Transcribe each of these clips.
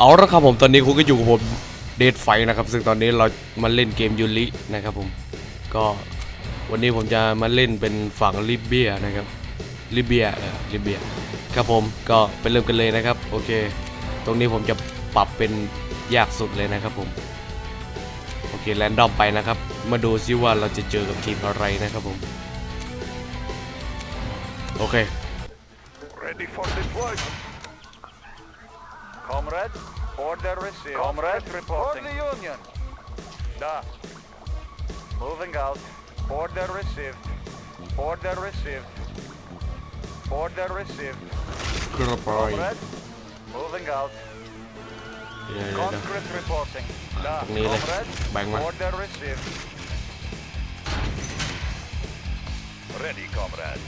เอาละครับผมตอนนี้คุณก็อยู่กับผมเดทไฟนะครับ ซึ่งตอนนี้เรามาเล่นเกมยูรินะครับผมก็วันนี้ผมจะมาเล่นเป็นฝั่งลิเบียนะครับลิเบียเออลิเบียครับผมก็ไปเริ่มกันเลยนะครับโอเค ตรงนี้ผมจะปรับเป็นยากสุดเลยนะครับผมโอเคแลนดอมไปนะครับมาดูซิว่าเราจะเจอกับทีมอะไรนะครับผมโอเค Ready for deployment. Comrade, order received. Comrade, reporting. For the Union. Da. Moving out. Order received. Order received. Order received. Comrade, moving out. Concrete reporting. Ah, da. Comrade, order received. Ready, comrade.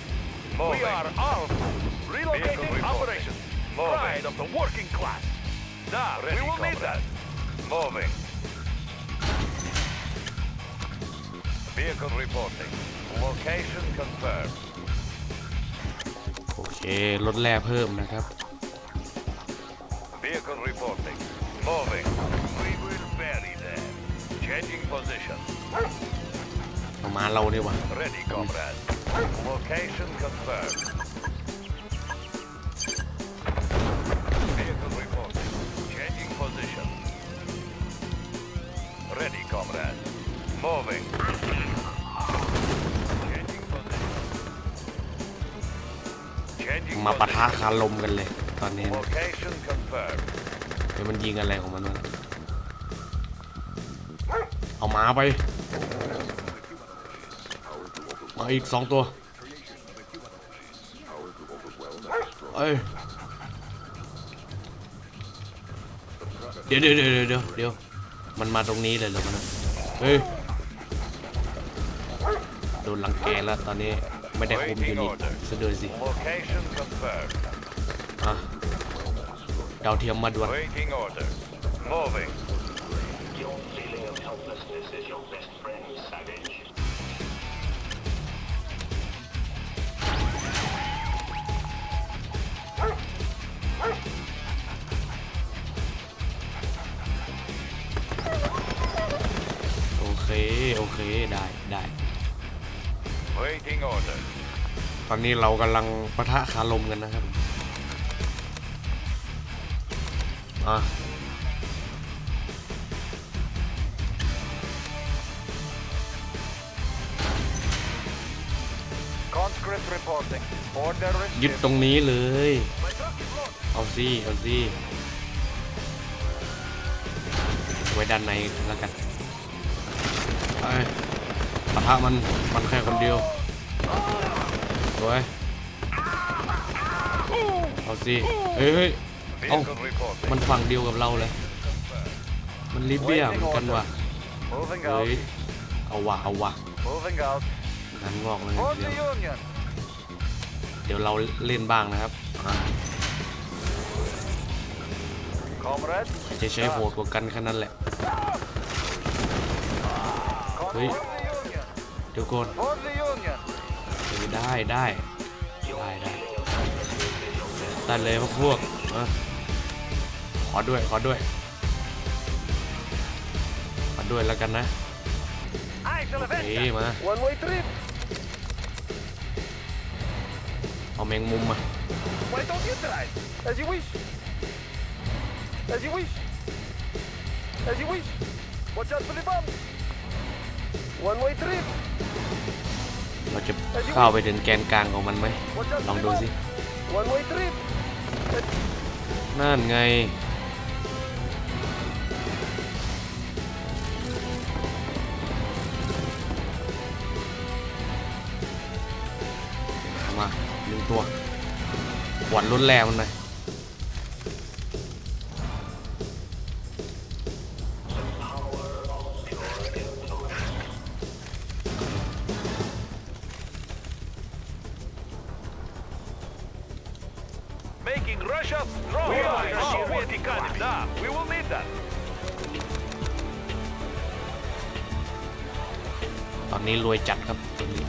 Moving. We are armed. Relocating operations. Pride of the working class. Da, ready, we will comrade. need that. Moving. Vehicle reporting. Location confirmed. โอเครถแร่เพิ่มนะครับ Vehicle reporting. Moving. We will bury them. Changing position. เอามาเราดีกว่า Ready, comrade. Location confirmed. มาปะทะคารลมกันเลยตอนนี้เดี๋ยวมันยิงอะไรของมันวะเอาหมาไปมาอีกสองตัวเอ้ยเดี๋ยวเดี๋ยวเดี๋ยวเดี๋ยวเดี๋ยวมันมาตรงนี้เลยเหรอมันเฮ้ยโดนลังแกแล้วตอนนี้ไม่ได้คุมยูนิตสะดุดสิดาวเทียมมาด่วน โอเค โอเค ได้อนนี้เรากำลังปะทะคารมกันนะครับอยึดตรงนี้เลย เอาซี่ เอาซี่ไว้ด้านในแล้วกันไ้ปะทะมัน มันแค่คนเดียวสวยเอาสิ เฮ้ยเอ้ามันฝั่งเดียวกับเราเลย มันลิเบียเหมือนกันว่ะเฮ้ยเอาว่ะเอาว่ะนั้นงอกเลยเดียวเดี๋ยวเราเล่นบ้างนะครับจะใช้โหดกว่ากันแค่นั้นแหละ เฮ้ย เดี๋ยวก่อนได้ได้ได้ได้ตไดเลยพวกพวกขอด้วยขอด้วยขอด้วยแล้วกันนะนี่มาเอาแมงมุมมาเาเราจะเข้าไปถึงแกนกลางของมันไหม ลองดูสิ นั่นไงมาหนึ่งตัวหวนรุนแรงมันเลย making Russia s t r o n g We are Soviet economy. Да, we will need that. ตอนนี้รวยจัดครับตอนนี้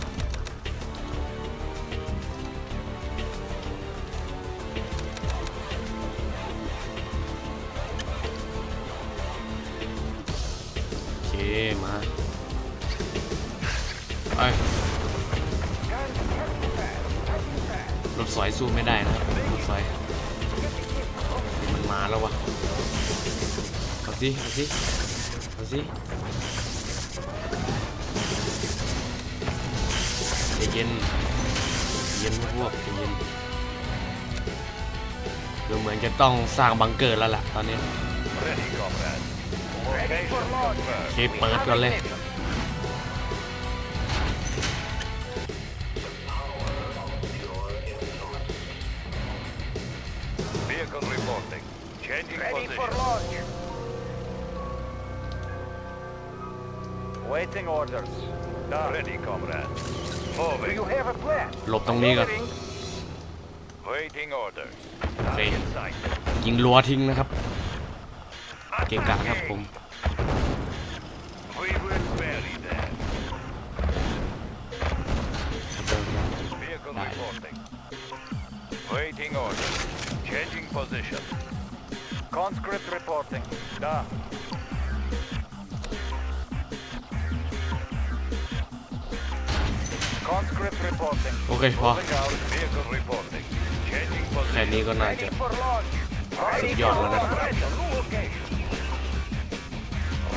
มาิเอาสิเอาสิเย็นเย็นพวกเย็นดูเหมือนจะต้องสร้างบังเกอร์แล้วล่ะตอนนี้เคเปิดก่อนเลย orders. Ready, comrade. Moving. Do you have a plan? หลบตรงนี้ก่อน Waiting orders. Okay. Target sight. ยิงรัวทิ้งนะครับเกะกะครับผม We will bury them. Vehicle Nice. reporting. Waiting orders. Changing position. Conscript reporting. Done. Conscript reporting. โอเคพอ Moving out. Vehicle reporting. Changing position. Ready for launch. Ready for launch new location.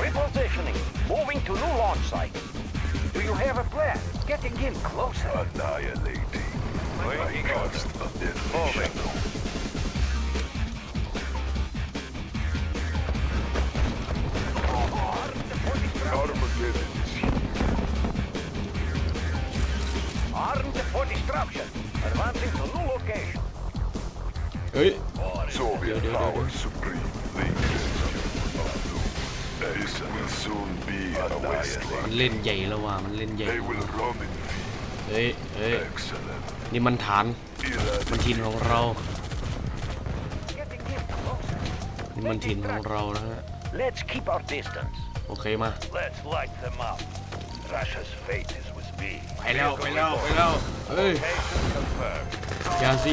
Repositioning. Moving to new launch site. Do you have a plan? Getting in closer. Annihilating. Waiting Moving. Armed for destruction. Advancing to new location. เฮ้ย Soviet power supreme. The Ace will soon be a มัน wasteland. เล่นใหญ่แล้วว่ะมันเล่นใหญ่ They will run in fear. เฮ้ยเฮ้ย Excellent. นี่มันฐานมันทินของเรา Getting in closer. นี่มันทินของเรานะฮะ Let's keep our distance. โอเคมา Let's light them up. Russia's fate is B. ไปแล้วไปแล้วไปแล้วเฮ้ย Location confirmed. ยาสิ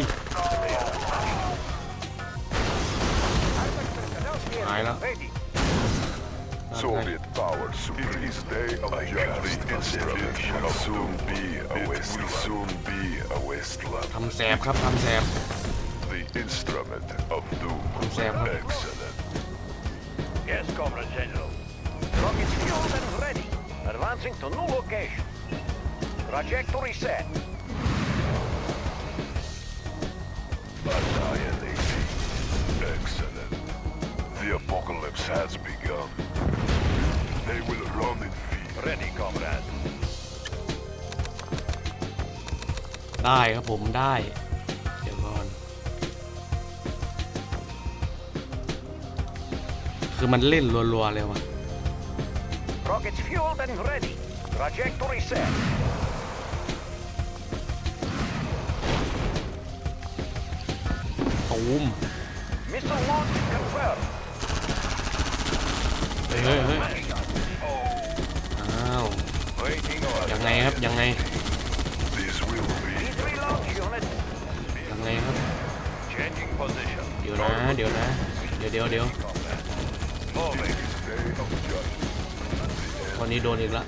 Nein, ne? Soviet power supreme. It is day of judgment. It will soon be a waste. It will soon be a wasteland. ทำแสบครับทำแสบ The instrument of doom. Excellent. Yes, Comrade General. Rocket fueled and ready. Advancing to new location. Trajectory set. Annihilating. Excellent. The apocalypse has begun. They will run in fear. Ready, comrade. ได้ครับผมได้เดี๋ยวก่อนคือมันเล่นรัวๆเลยว่ะ Rockets fueled and ready. Trajectory set. ูมเฮ้ยเฮ้ยอ้าวยังไงครับยังไงยังไงครับเดี๋ยวนะเดี๋ยวนะเดี๋ยวเดี๋ยวเดี๋ยววันนี้โดนอีกละว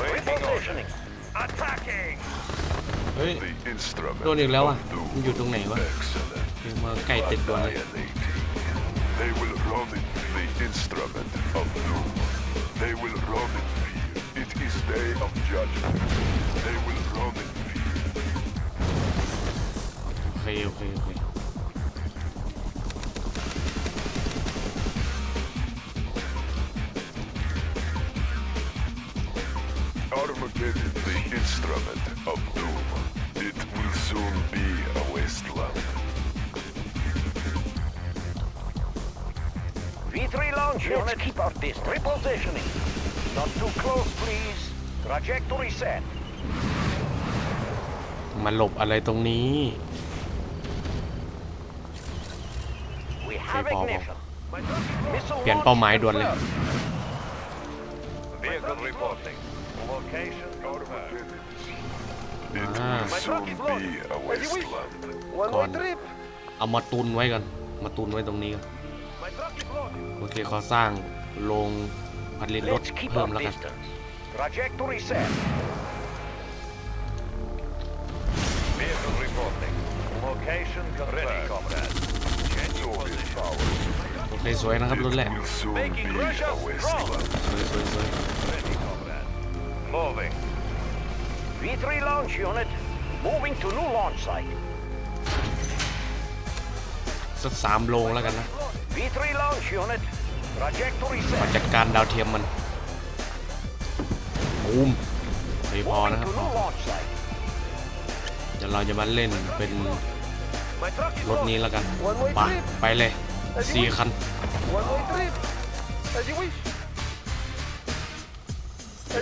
r e a โดนอีกแล้วอ่ะมันอยู่ตรงไหนวะเมื่อไกลติดตัวโอเคโอเคโอเค Armageddon the i n s t r u soon be a wasteland. V3 launch Let's unit. keep our distance. Repositioning. Not too close, please. Trajectory set. มาหลบอะไรตรงนี้ We have Okay, Bobo. ignition. Missile เปลี่ยน launch เป้าหมายด่วนเลย confirmed. Vehicle reporting. Location confirmed. ก่อนเอามาตุนไว้กันมาตุนไว้ตรงนี้ก่อนโอเคเขาสร้างโรงผลินรถเพิ่มแล้วกันโอเคสวยนะครับรถแรกสวยสวยสวย Moving. V3 launch unit Moving to new launch site. สักสามโลงแล้วกันนะมาจัดการดาวเทียมมันบูมพีพอนะครับเดี๋ยวเราจะมาเล่นเป็นรถนี้แล้วกัน ไป ไปเลยสี่คัน ไ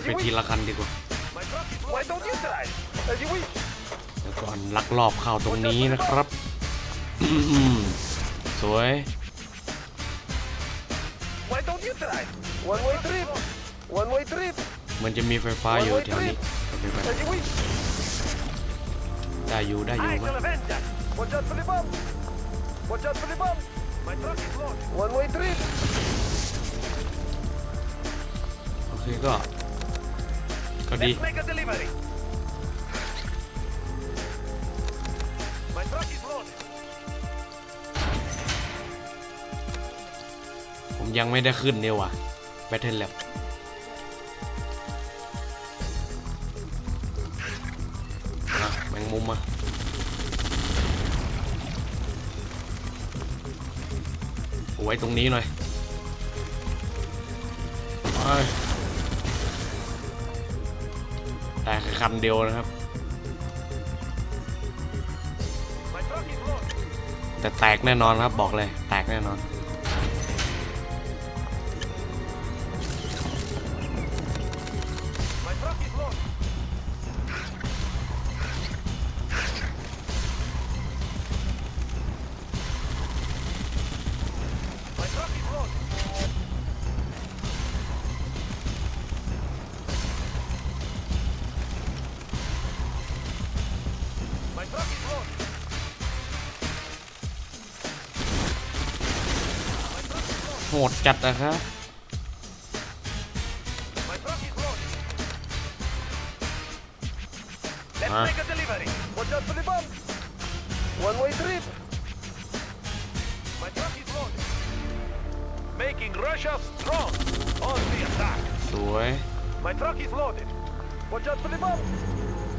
ปทีละคันดีกว่าก่อนลักลอบเข้าตรงนี้นะครับสวยมันจะมีไฟฟ้าอยู่แถวนี้ได้อยู่ ได้อยู่มั้ยโอเค ก็ก็ดียังไม่ได้ขึ้นเนี่ยว่ะแบทเทิลแล็บแมงมุมอะเอาไว้ตรงนี้หน่อยไดแต่คันเดียวนะครับแต่แตกแน่นอนครับบอกเลยแตกแน่นอนดจัดนะครับสวยไ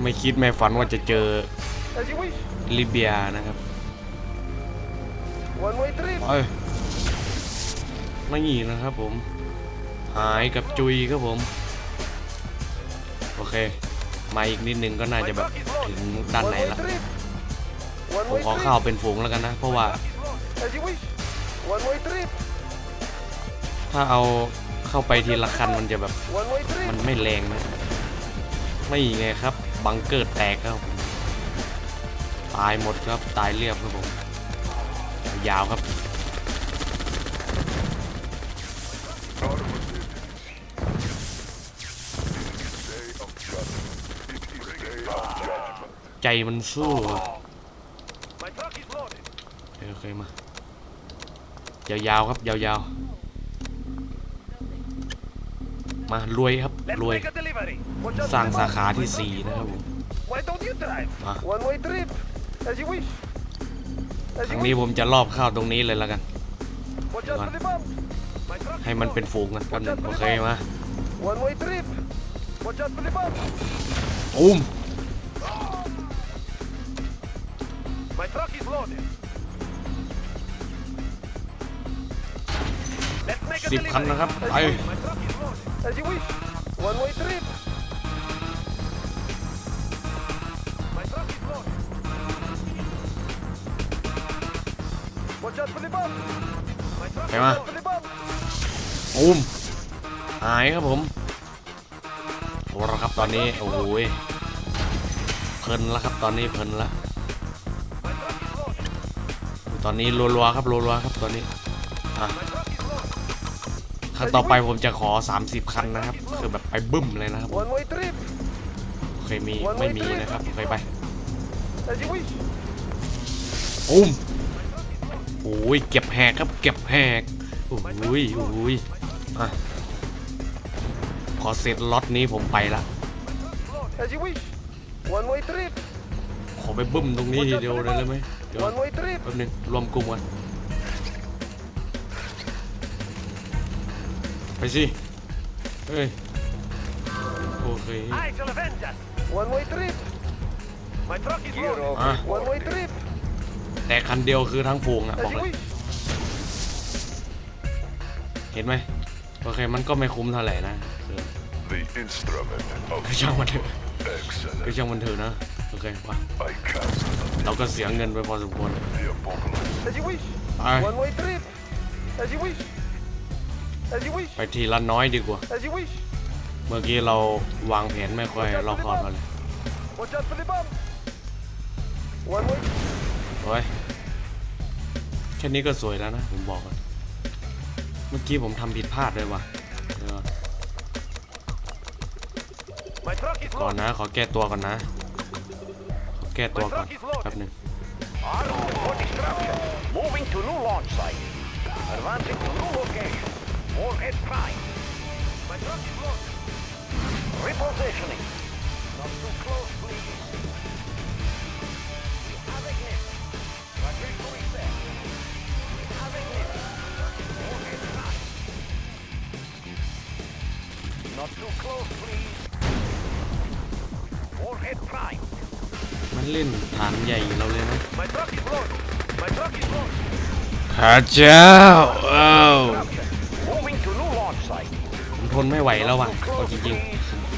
ม่คิดไม่ฝันว่าจะเจอลิเบียนะครับเฮ้ไม่หีนะครับผมหายกับจุยครับผมโอเค มาอีกนิดนึงก็น่าจะแบบถึงด้านไหนละผมขอเข้าเป็นฝูงแล้วกันนะ เพราะว่า ถ้าเอาเข้าไปทีละคันมันจะแบบ มันไม่แรงนะ ไม่ไงครับ บังเกิดแตกครับ ตายหมดครับตายเรียบครับผม ยาวครับใจมันสู้โอเคมายาวๆครับยาวๆมารวยครับรวยสร้างสาขาที่4นะครับผมมางนี้ผมจะรอบข้าวตรงนี้เลยแล้วกันให้มันเป็นฝูงนะครันโอเคมาอุ้ม My truck is loaded. Let's make a สิบคัน delivery. นะครับไป My truck is loaded. As you wish. One way trip. My truck is loaded. Watch out for the bomb. My truck is Okay, ma. loaded for the bomb. ปูมหายครับผมโอ้โหครับตอนนี้โอ้ยเพลินแล้วครับตอนนี้เพลินแล้วอนนี้รัวๆครับรัวๆครับตอนนี้ครั้งต่อไปผมจะขอ 30คันนะครับคือแบบไปบึ้มเลยนะครับเคยมีไม่มีนะครับเคยไปอุ้มโอ้ยเก็บแหกครับเก็บแหกโอ้ยโอ้ยพอเสร็จล็อตนี้ผมไปละขอไปบึ้มตรงนี้ทีเดียวเลยได้ไหมเดี๋ยวแป๊บนึงรวมกลุ่มกันไปสิเฮ้ยโอเค I shall a v e n g One way trip. แต่คันเดียวคือทั้งฝูงอ่ะบอกเลยเห็นไหมโอเคมันก็ไม่คุ้มเท่าไหร่นะเอก็ช่างมันเถอะ e x ก็ช่างมันเถอะนะเกินกว่าเราก็เสียเงินไปพอสมควรไปทีละน้อยดีกว่าเมื่อกี้เราวางแผนไม่ค่อยรอบคอบเลยโอ้ยแค่นี้ก็สวยแล้วนะผมบอกกนเมื่อกี้ผมทำผิดพลาดเลยว่ะก่อนนะขอแก้ตัวก่อนนะ Moving to new launch site. Advancing to new location. More prime. My truck is Repositioning. Not too close. เล่นฐานใหญ่เราเลยนะข้าเจ้าเอา้าทนไม่ไหวแล้ววะจริงจริง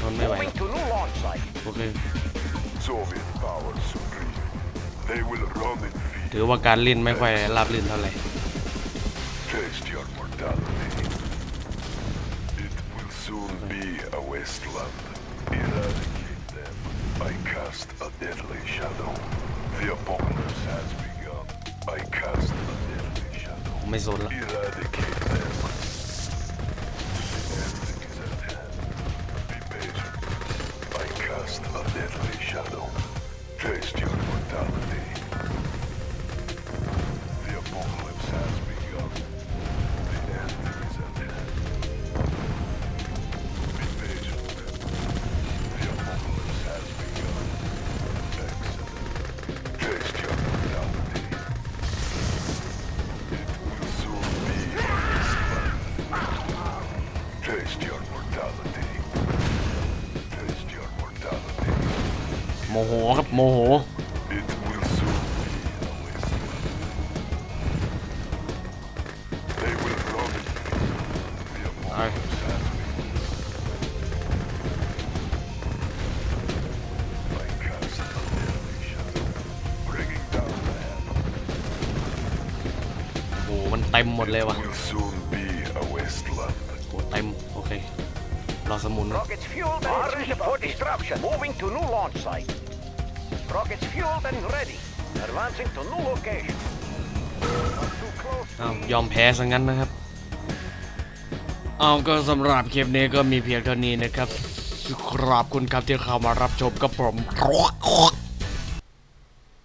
ทนไม่ไหว โอเคถือว่าการเล่นไม่ค่อยรับเล่นเท่าไหร่ I cast a deadly shadow. The apocalypse has begun. I cast a deadly shadow. May Eradicate them. End is at hand. Be patient. I cast a deadly shadow. Taste your mortality. ต็มหมดเลยวะ่ะโอเต็มโอเครอสมุนยอมแพ้ซะงั้นนะครับเอาก็สำหรับคลิปนี้ก็มีเพียงเท่านี้นะครับขอบคุณครับที่เข้ามารับชมกับผม